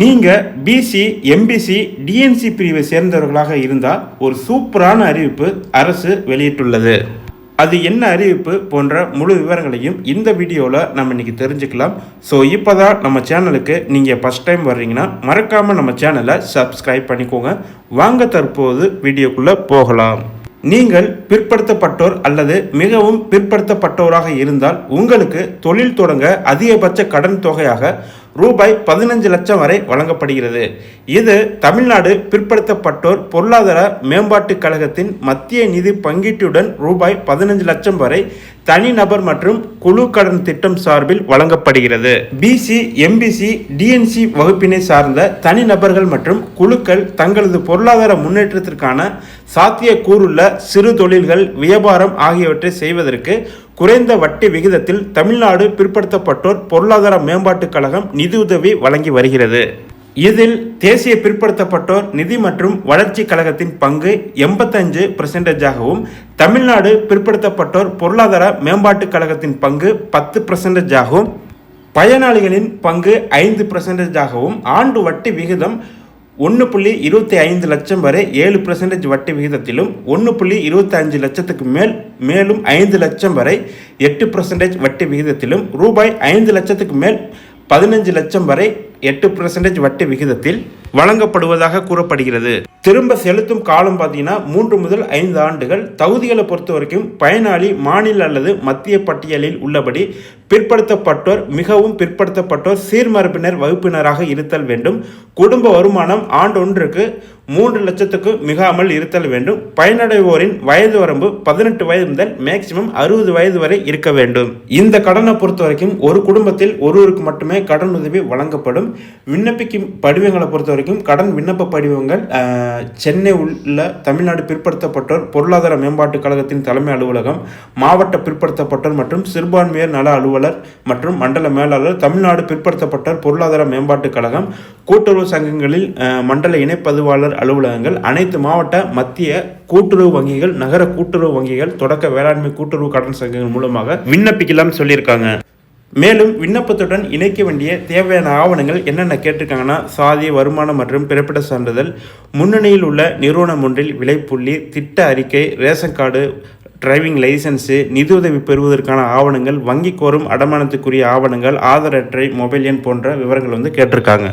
நீங்கள் BC MBC DNC பிரிவை சேர்ந்தவர்களாக இருந்தால் ஒரு சூப்பரான அறிவிப்பு அரசு வெளியிட்டுள்ளது. அது என்ன அறிவிப்பு போன்ற முழு விவரங்களையும் இந்த வீடியோவில் நம்ம இன்றைக்கி தெரிஞ்சுக்கலாம். ஸோ இப்போ தான் நம்ம சேனலுக்கு நீங்கள் ஃபஸ்ட் டைம் வர்றீங்கன்னா மறக்காமல் நம்ம சேனலை சப்ஸ்கிரைப் பண்ணிக்கோங்க. வாங்க தற்போது வீடியோக்குள்ளே போகலாம். நீங்கள் பிற்படுத்தப்பட்டோர் அல்லது மிகவும் பிற்படுத்தப்பட்டோராக இருந்தால் உங்களுக்கு தொழில் தொடங்க அதிகபட்ச கடன் தொகையாக ரூபாய் பதினஞ்சு லட்சம் வரை வழங்கப்படுகிறது. இது தமிழ்நாடு பிற்படுத்தப்பட்டோர் பொருளாதார மேம்பாட்டுக் கழகத்தின் மத்திய நிதி பங்கீட்டுடன் ரூபாய் பதினஞ்சு லட்சம் வரை தனிநபர் மற்றும் குழு கடன் திட்டம் சார்பில் வழங்கப்படுகிறது. பிசி எம்பிசி டிஎன்சி வகுப்பினை சார்ந்த தனிநபர்கள் மற்றும் குழுக்கள் தங்களது பொருளாதார முன்னேற்றத்திற்கான சாத்தியக்கூறுள்ள சிறு தொழில்கள் வியாபாரம் ஆகியவற்றை செய்வதற்கு குறைந்த வட்டி விகிதத்தில் தமிழ்நாடு பிற்படுத்தப்பட்டோர் பொருளாதார மேம்பாட்டுக் கழகம் நிதியுதவி வழங்கி வருகிறது. இதில் தேசிய பிற்படுத்தப்பட்டோர் நிதி மற்றும் வளர்ச்சி கழகத்தின் பங்கு எண்பத்தஞ்சு பர்சன்டேஜாகவும் தமிழ்நாடு பிற்படுத்தப்பட்டோர் பொருளாதார மேம்பாட்டுக் கழகத்தின் பங்கு பத்து பர்சன்டேஜாகவும் பயனாளிகளின் பங்கு ஐந்து பர்சன்டேஜாகவும் ஆண்டு வட்டி விகிதம் ஒன்று புள்ளி இருபத்தி ஐந்து லட்சம் வரை ஏழு பர்சன்டேஜ் வட்டி விகிதத்திலும் ஒன்று புள்ளி இருபத்தி அஞ்சு லட்சத்துக்கு மேல் மேலும் ஐந்து லட்சம் வரை எட்டு பர்சன்டேஜ் வட்டி விகிதத்திலும் ரூபாய் ஐந்து லட்சத்துக்கு மேல் பதினஞ்சு லட்சம் வரை எட்டு பர்சன்டேஜ் வட்டி விகிதத்தில் வழங்கப்படுவதாக கூறப்படுகிறது. திரும்ப செலுத்தும் காலம் பார்த்தீங்கன்னா மூன்று முதல் ஐந்து ஆண்டுகள். தகுதிகளை பொறுத்த வரைக்கும் பயனாளி மாநில அல்லது மத்திய பட்டியலில் உள்ளபடி பிற்படுத்தப்பட்டோர் மிகவும் பிற்படுத்தப்பட்டோர் சீர்மரபினர் வகுப்பினராக இருத்தல் வேண்டும். குடும்ப வருமானம் ஆண்டொன்றுக்கு மூன்று லட்சத்துக்கு மிகாமல் இருத்தல் வேண்டும். பயனடைவோரின் வயது வரம்பு பதினெட்டு வயது முதல் மேக்சிமம் அறுபது வயது வரை இருக்க வேண்டும். இந்த கடனை பொறுத்த வரைக்கும் ஒரு குடும்பத்தில் ஒருவருக்கு மட்டுமே கடன் உதவி வழங்கப்படும். விண்ணப்பிக்கும் படிவங்களை பொறுத்த வரைக்கும் கடன் விண்ணப்ப படிவங்கள் சென்னை உள்ள தமிழ்நாடு பிற்படுத்தப்பட்டோர் பொருளாதார மேம்பாட்டுக் கழகத்தின் தலைமை அலுவலகம் மாவட்ட பிற்படுத்தப்பட்டோர் மற்றும் சிறுபான்மையர் நல அலுவலர் மற்றும் மண்டல மேலாளர் தமிழ்நாடு பிற்படுத்தப்பட்டோர் பொருளாதார மேம்பாட்டுக் கழகம் கூட்டுறவு சங்கங்களில் மண்டல இணைப்பதிவாளர் அலுவலகங்கள் அனைத்து மாவட்ட மத்திய கூட்டுறவு வங்கிகள் நகர கூட்டுறவு வங்கிகள் தொடக்க வேளாண்மை கூட்டுறவு கடன் சங்கங்கள் மூலமாக விண்ணப்பிக்கலாம் சொல்லியிருக்காங்க. மேலும் விண்ணப்பத்துடன் இணைக்க வேண்டிய தேவையான ஆவணங்கள் என்னென்ன கேட்டிருக்காங்கன்னா சாதி வருமானம் மற்றும் பிறப்பிட சான்றிதழ் முன்னணியில் உள்ள நிறுவனம் ஒன்றில் விலைப்புள்ளி திட்ட அறிக்கை ரேஷன் கார்டு டிரைவிங் லைசன்ஸு நிதியுதவி பெறுவதற்கான ஆவணங்கள் வங்கி கோரும் அடமானத்துக்குரிய ஆவணங்கள் ஆதார் அட்டை மொபைல் எண் போன்ற விவரங்கள் வந்து கேட்டிருக்காங்க.